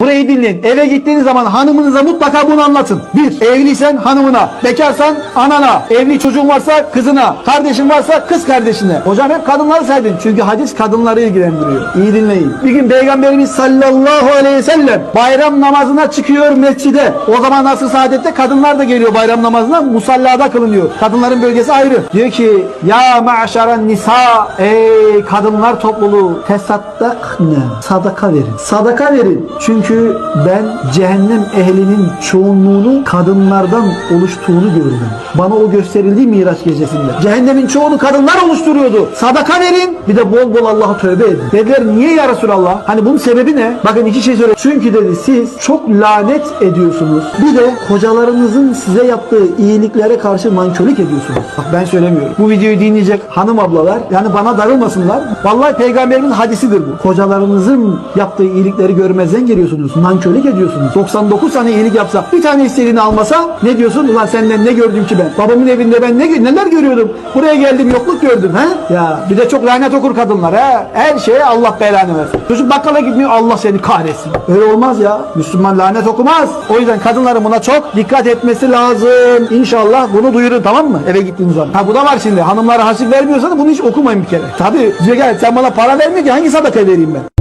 Burayı dinleyin. Eve gittiğiniz zaman hanımınıza mutlaka bunu anlatın. Bir, evliysen hanımına, bekarsan anana, evli çocuğun varsa kızına, kardeşin varsa kız kardeşine. Hocam hep kadınları saydın. Çünkü hadis kadınları ilgilendiriyor. İyi dinleyin. Bir gün Peygamberimiz sallallahu aleyhi ve sellem bayram namazına çıkıyor mescide. O zaman nasıl saadette kadınlar da geliyor bayram namazına. Musallada kılınıyor. Kadınların bölgesi ayrı. Diyor ki ya ma'şaran nisa ey kadınlar topluluğu tesaddakne sadaka verin. Sadaka verin. Çünkü ben cehennem ehlinin çoğunluğunu kadınlardan oluştuğunu gördüm. Bana o gösterildi Miraç gecesinde. Cehennemin çoğunu kadınlar oluşturuyordu. Sadaka verin. Bir de bol bol Allah'a tövbe edin. Dediler niye ya Resulallah? Hani bunun sebebi ne? Bakın iki şey söyle. Çünkü dedi siz çok lanet ediyorsunuz. Bir de kocalarınızın size yaptığı iyiliklere karşı nankörlük ediyorsunuz. Bak ben söylemiyorum. Bu videoyu dinleyecek hanım ablalar yani bana darılmasınlar. Vallahi peygamberimin hadisidir bu. Kocalarınızın yaptığı iyilikleri görmezden geliyorsunuz. Nankörlük ediyorsunuz. 99 tane iyilik yapsa bir tane istediğini almasa ne diyorsun? Ulan senden ne gördüm ki ben? Babamın evinde ben ne neler görüyordum? Buraya geldim yokluk gördüm he? Ya bir de çok lanet okur kadınlar he. Her şeye Allah belanı versin. Çocuk bakkala gitmiyor Allah seni kahretsin. Öyle olmaz ya. Müslüman lanet okumaz. O yüzden kadınların buna çok dikkat etmesi lazım. İnşallah bunu duyurun tamam mı? Eve gittiğiniz zaman. Ha bu da var şimdi. Hanımlara harçlık vermiyorsanız bunu hiç okumayın bir kere. Tabii diyor sen bana para vermiyor ki hangi sadaka vereyim ben?